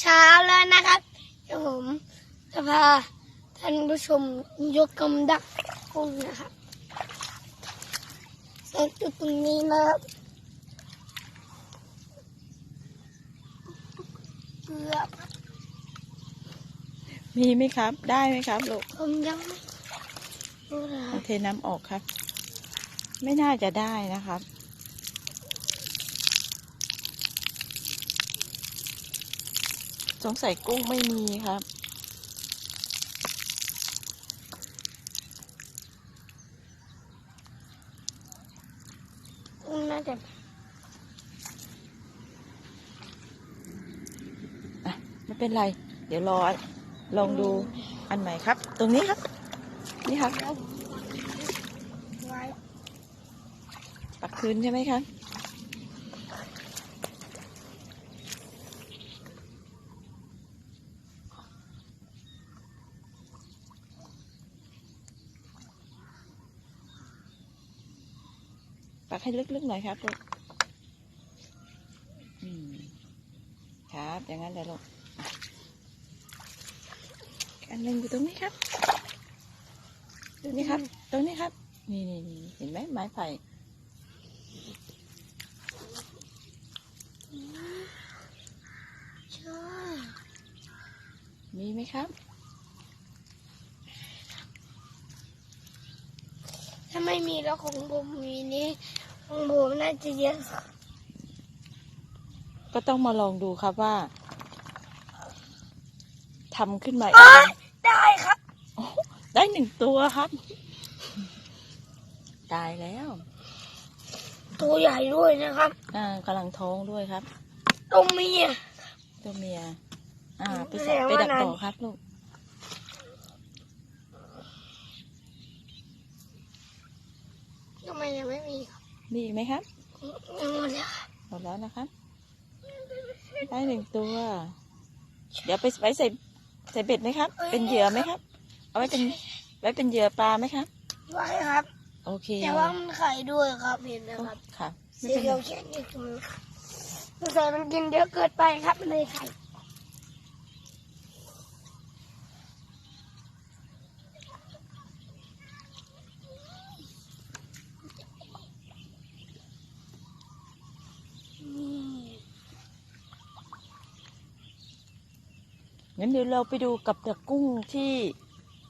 เช้าแล้วนะครับเดี๋ยวผมจะพาท่านผู้ชมยกกำดักกุ้งนะครับใส่จุดตรงนี้นะครับเกือบมีไหมครับ ได้ไหมครับลูกผมยังไม่รู้นะคเอารับเทน้ำออกครับ ไม่น่าจะได้นะครับ สงสัยกุ้งไม่มีครับ กุ้งน่าจะไม่เป็นไร เดี๋ยวรอลองดูอันใหม่ครับ ตรงนี้ครับ นี่ครับแล้วไว้ปักคืนใช่ไหมครับ ให้ลึกๆหน่อยครับลูกครับ อย่างนั้นเลยลูกอันหนึ่งอยู่ตรงนี้ครับตรงนี้ครับ ตรงนี้ครับ นี่นี่นี่เห็นไหมไม้ไผ่มีไหมครับถ้าไม่มีแล้วของผมมีนี้ ของผมน่าจะเยอะก็ต้องมาลองดูครับว่าทำขึ้นมาเอเอ้งยได้ครับได้หนึ่งตัวครับ ตายแล้ว ตัวใหญ่ด้วยนะครับอ่ากำลังท้องด้วยครับตรงมีอะตัวเมีย อ่า ไปแสใส่ดงไปว่าดักนานต่อครับลูก ทำไมยังไม่มีครับ มีอีกไหมครับยังหมดแล้วครับหมดแล้วนะครับ ได้หนึ่งตัว เดี๋ยวไปไว้ใส่ใส่เบ็ดไหมครับ เป็นเหยื่อไหมครับ เอาไว้เป็นไว้เป็นเหยื่อปลาไหมครับ ไว้ครับ โอเคแต่ว่ามันไข่ด้วยครับเห็นนะครับครับไม่สีเป็นเขีไรยวเขียนนี่คือมันไข่สงสัยมันกินเยอะเกินไปครับมันเลยไข่ งั้นเดี๋ยวเราไปดูกับดักกุ้งที่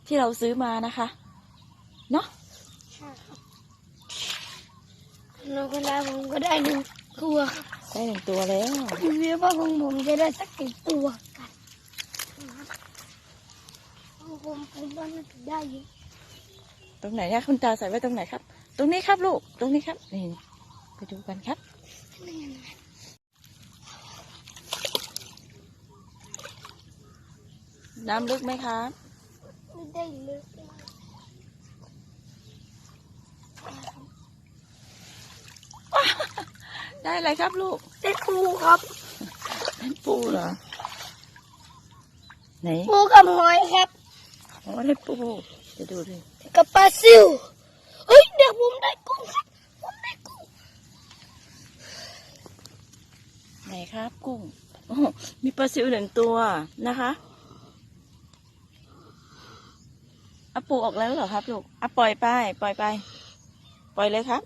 ที่เราซื้อมานะคะ เนาะใช่ครับแล้วก็ได้ผมก็ได้หนึ่งตัวครับได้หนึ่งตัวแล้วดูเว่าของผมจะได้สักกี่ตัวกันของผมผมว่าน่าจะได้เยอะตรงไหนเนี่ยคุณตาใส่ไว้ตรงไหนครับ ตรงนี้ครับลูก ตรงนี้ครับ นี่ ไปดูกันครับ น้ำลึกไหมครับ ไม่ได้เลยกมากได้อะไรครับลูก ได้ปูครับได้ปูเหรอ ไหน ปูกับหอยครับอ๋อได้ปูจะดูดิกับปลาซิวเฮ้ยเดี๋ยวผมได้กุ้งครับผมได้กุ้ง ไหนครับ กุ้ง โอ้ มีปลาซิวหนึ่งตัวนะคะเอาปูออกแล้วเหรอครับลูกเอาปล่อยไป ปล่อยไป ปล่อยเลยครับ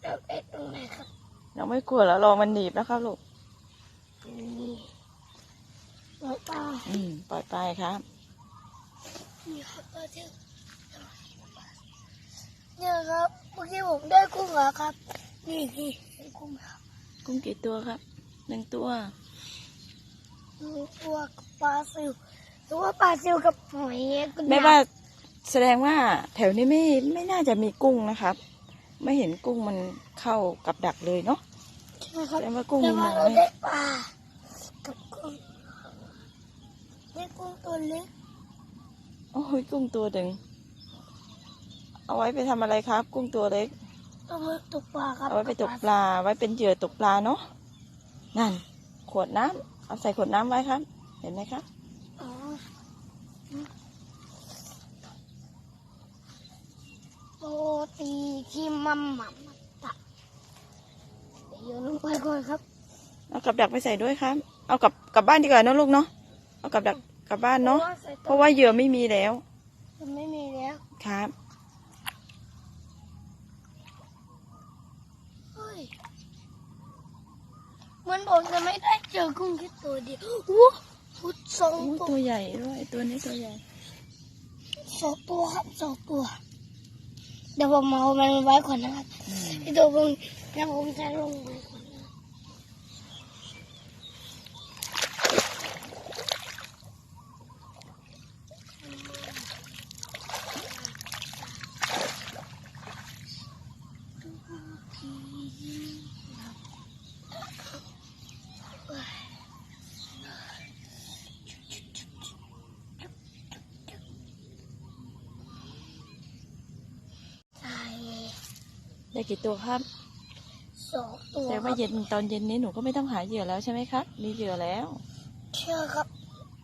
เดี๋ยวได้ตรงไหนครับเราไม่กลัวแล้วลองมันหนีบนะครับลูก นี่ปลาปลาอืม ปล่อยไปครับนี่ครับปลาซิวเนี่ยครับเมื่อกี้ผมได้กุ้งเหรอครับ นี่นี่ได้กุ้งครับกุ้งกี่ตัวครับ หนึ่งตัวหนึ่งตัวกับปลาซิวหรือว่าปลาซิวกับหอยก็ไม่ว่า แสดงว่าแถวนี้ไม่ไม่น่าจะมีกุ้งนะครับ ไม่เห็นกุ้งมันเข้ากับดักเลยเนาะใช่ครับแสดงว่ากุ้งแต่มีว่าน้เราอยได้ปลากับกุ้งได้กุ้งตัวเล็กโอ้ยกุ้งตัวหนึ่งเอาไว้ไปทำอะไรครับ กุ้งตัวเล็ก เอาไว้ตกปลาครับเอาไว้ไปตกปลาไว้เป็นเหยื่อตกปลาเนาะนั่น ขวดน้ำเอาใส่ขวดน้ำไว้ครับ เห็นไหมครับ อ๋อโปร ตีที่มัมมัมตะเดี๋ยวโยนลงไปก่อนครับเอากับดักไปใส่ด้วยครับคเอากลับกลับบ้านดีกว่าเนอะลูกเนาะเอากลับดักกลับบ้านเนาะพรว่ใส่เพราะว่าเหยื่อไม่มีแล้วมันไม่มีแล้วครับเฮ้ยเหมันผมจะไม่ได้เจอกุ้งแค่ตัวเดียวว้าพุดสองอู้ตัวตัวใหญ่ด้วยตัวนี้ตัวใหญ่ สองตัวครับสองตัว เดี๋ยวผมเอามันไว้ก่อนนะครับอืมไอตัวผมเดี๋ยวผมจะลงไว้ ได้กี่ตัวครับสองตัวแต่ว่าเย็นตอนเย็นนี้หนูก็ไม่ต้องหาเหยื่อแล้วใช่ไหมครับ มีเหยื่อแล้วเชื่อครับ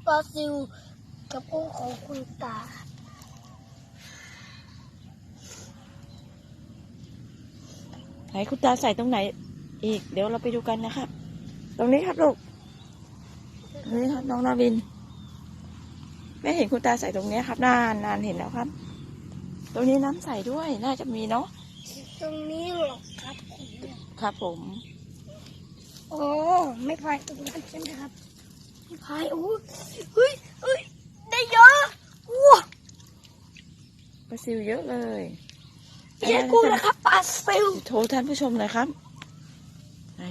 ปลาซิวกับกุ้งของคุณตาไหนคุณตาใส่ตรงไหน อีก เดี๋ยวเราไปดูกันนะครับ ตรงนี้ครับลูกตรงนี้ครับน้องนาวินแม่เห็นคุณตาใส่ตรงเนี้ยครับนานนานเห็นแล้วครับ ตรงนี้น้ำใสด้วยน่าจะมีเนาะ ตรงนี้หรอกครับผมเนี่ยครับผม โอ้ไม่พายตรงนั้นใช่ไหมครับไม่พายโอ้ยเฮ้ยเฮ้ยได้เยอะว้าปลาซิวเยอะเลยเยอะกูนะครับปลาซิวโทรท่านผู้ชมหน่อยครับไหน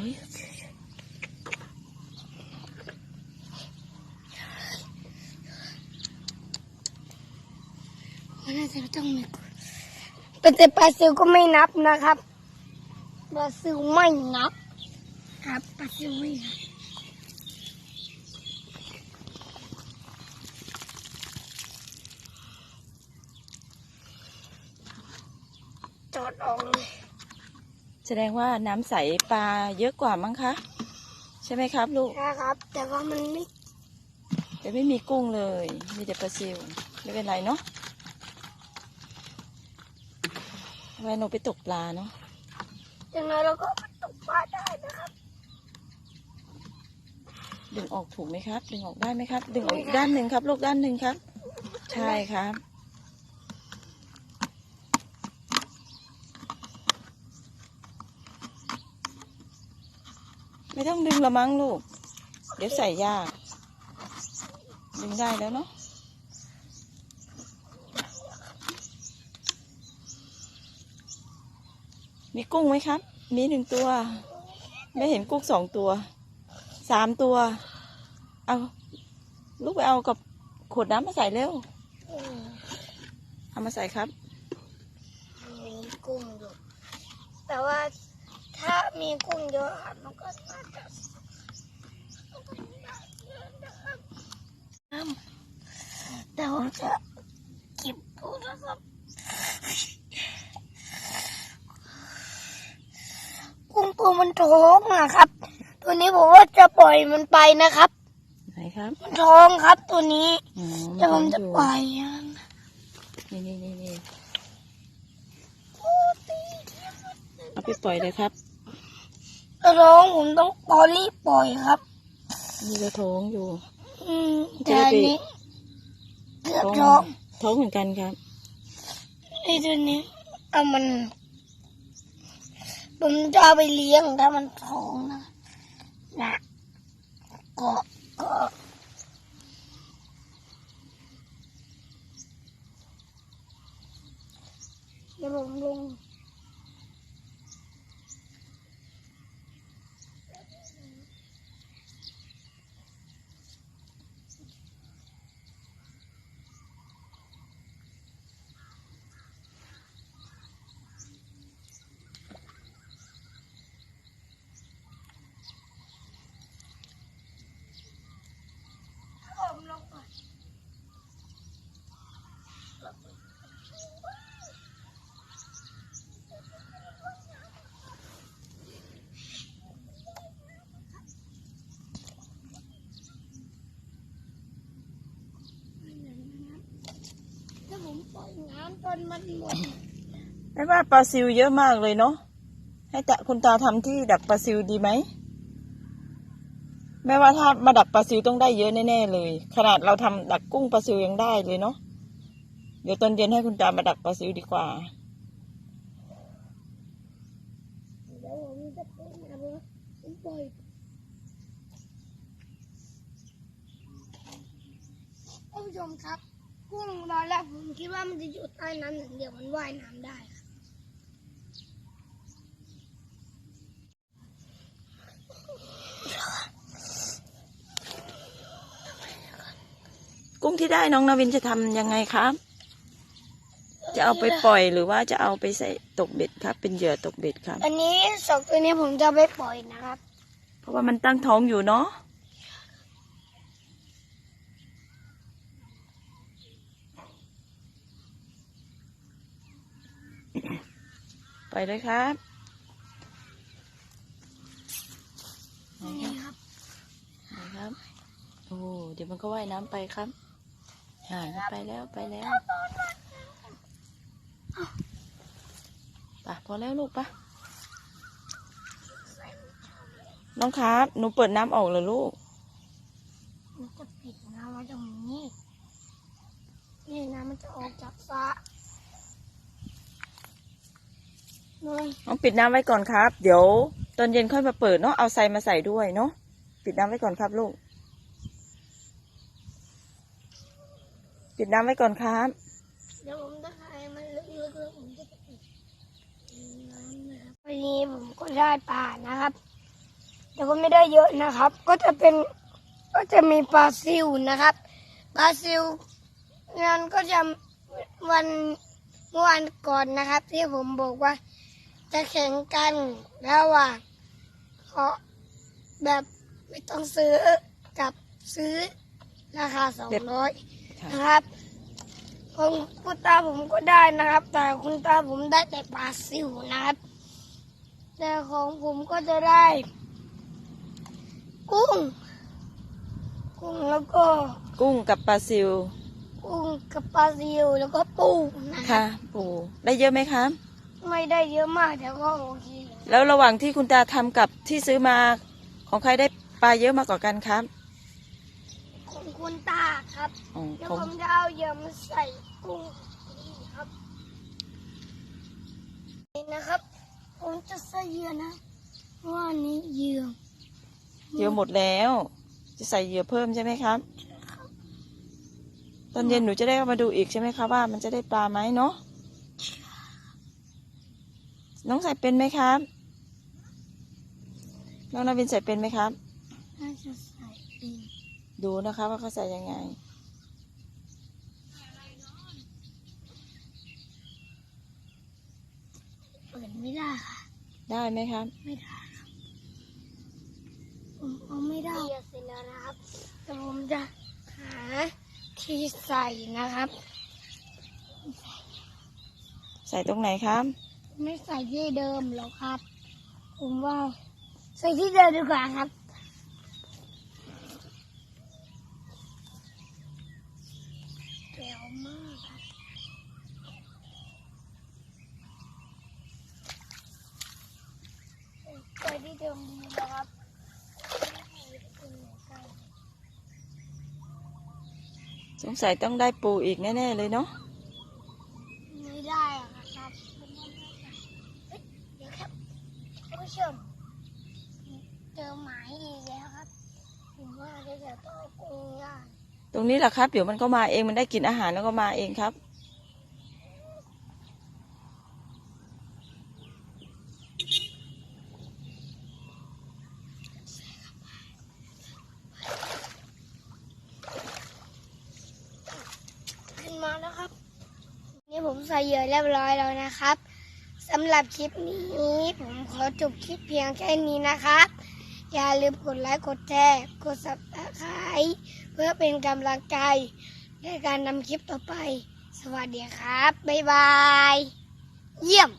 มันน่าจะต้องมี แต่ปลาซิวก็ไม่นับนะครับปลาซิวไม่นับ ครับปลาซิวไม่นับจอดออกเลยแสดงว่าน้ำใสปลาเยอะกว่ามั้งคะ ใช่ไหมครับลูก นะครับ แต่ว่ามันไม่ แต่ไม่มีกุ้งเลย มีแต่ปลาซิวไม่เป็นไรเนาะ ไว้หนูไปตกปลาเนาะอย่างน้อยเราก็เอามาตกปลาได้นะครับ ดึงออกถูกไหมครับ ดึงออกได้ไหมครับ ดึงออกอีกด้านหนึ่งครับ ลูกด้านหนึ่งครับ ใช่ครับไม่ต้องดึงละมั้งลูก เดี๋ยวใส่ยาก ดึงได้แล้วเนาะ มีกุ้งไหมครับ มีหนึ่งตัวไม่เห็นกุ้งสองตัว สามตัว เอาลูกไปเอากับขวดน้ำมาใส่เร็วอืมเอามาใส่ครับมีกุ้งอยู่แต่ว่าถ้ามีกุ้งเยอะครับมันก็น่าจะน้ำแต่ว่าจะเก็บดูนะครับ กุ้งตัวมันท้องนะครับ ตัวนี้ผมว่าจะปล่อยมันไปนะครับ ไหนครับมันท้องครับ ตัวนี้อ๋อแต่ผมจะอยู่ปล่อยมันนี่นี่นี่นี่เอาไปปล่อยเลยครับถ้าท้องผมต้องปล่อยรีบปล่อยครับนี่ก็ท้องอยู่ อืมแต่อันนี้เกือบท้องท้องท้องเหมือนกันครับไอ้ตัวนี้เอามัน ผมจะเอาไปเลี้ยงถ้ามันท้องนะนะก็ก็เดี๋ยวผมลง ถ้าผมปล่อยน้ำจนมันหมดไม่ว่าปลาซิวเยอะมากเลยเนาะให้ตะคุณตาทำที่ดักปลาซิวดีไหมแม่ว่าถ้ามาดักปลาซิวต้องได้เยอะแน่ๆเลย ขนาดเราทำดักกุ้งปลาซิวยังได้เลยเนาะเดี๋ยวตอนเย็นให้คุณตามาดักปลาซิวดีกว่าเดี๋ยวผมจะไปนะผมปล่อยท่านผู้ชมครับ กุ้งตอนแรกผมคิดว่ามันจะอยู่ใต้น้ำอย่างเดียวมันว่ายน้ำได้ครับกุ้งที่ได้น้องนาวินจะทำยังไงครับ จะเอาไปปล่อยหรือว่าจะเอาไปใส่ตกเบ็ดครับ เป็นเหยื่อตกเบ็ดครับ อันนี้สองตัวนี้ผมจะเอาไปปล่อยนะครับ เพราะว่ามันตั้งท้องอยู่เนาะ ไปเลยครับนี่ครับไปครับ โอ้เดี๋ยวมันก็ว่ายน้ำไปครับอ่ามันไปแล้วไปแล้วไปพอแล้วลูกปะน้องครับ หนูเปิดน้ำออกเลยลูกมันจะปิดน้ำไว้ตรงนี้นี่น้ำมันจะออกจากสระ นี่น้องปิดน้ำไว้ก่อนครับ เดี๋ยวตอนเย็นค่อยมาเปิดเนาะเอาไซมาใส่ด้วยเนาะปิดน้ำไว้ก่อนครับลูก ปิดน้ำไว้ก่อนครับ เดี๋ยวผมจะให้มันลึกๆแล้วผมจะปิดน้ำนะครับวันนี้ผมก็ได้ปลานะครับ แต่ก็ไม่ได้เยอะนะครับ ก็จะเป็นก็จะมีปลาซิวนะครับปลาซิวนั้นก็จะวันเมื่อวันก่อนนะครับ ที่ผมบอกว่า จะแข่งกันระหว่างเขาแบบไม่ต้องซื้อกับซื้อราคาสองร้อยนะครับของคุณตาผมก็ได้นะครับ แต่คุณตาผมได้แต่ปลาซิวนะครับ แต่ของผมก็จะได้ กุ้ง กุ้งแล้วก็ กุ้งกับปลาซิวกุ้งกับปลาซิวแล้วก็ปูนะครัค่ะบปูได้เยอะไหมครับ ไม่ได้เยอะมากแต่ก็โอเคอยู่แล้วระหว่างที่คุณตาทำกับที่ซื้อมาของใครได้ปลาเยอะมากกว่ากันครับของคุณตาครับอ๋อเดี๋ยวของผมจะเอาเหยื่อมาใส่กุ้งนี่ครับนี่นะครับ ผมจะใส่เหยื่อนะเพราะว่าอันนี้เหยื่อเยอะหมดแล้ว จะใส่เหยื่อเพิ่มใช่ไหมครับ ตอนเย็นหนูจะได้มาดูอีกใช่ไหมครับว่ามันจะได้ปลาไหมเนาะ น้องใส่เป็นไหมครับ น้องนาวินใส่เป็นไหมครับ น่าจะใส่เองดูนะคะว่าเขาใส่ยังไง เปิดไม่ได้ค่ะ ได้ไหมครับ ไม่ได้ครับผมเอาไม่ได้เหยื่อเสร็จแล้วนะครับแต่ผมจะหาที่ใส่นะครับ ใส่ตรงไหนครับ ไม่ใส่ที่เดิมหรอกครับ ผมว่าใส่ที่เดิมดีกว่าครับเจ๋วมากครับใส่ที่เดิมดีนะครับสงสัยต้องได้ปูอีกแน่ ๆ เลยเนาะ ไม่ได้อะครับเฮ้ยเดี๋ยวครับท่านผู้ชมเจอหมายอีกแล้วครับผมว่า จะจะต้องเอากุ้งย่างตรงนี้แหละครับ เดี๋ยวมันก็มาเองมันได้กินอาหารแล้วก็มาเองครับ ขึ้นมาแล้วครับ นี่ผมใส่เหยื่อเรียบร้อยแล้วนะครับสำหรับคลิปนี้ผมขอจบคลิปเพียงแค่นี้นะครับ อย่าลืมกดไลค์กดแชร์กด subscribe เพื่อเป็นกำลังใจในการนำคลิปต่อไป สวัสดีครับ บ๊ายบาย เยี่ยม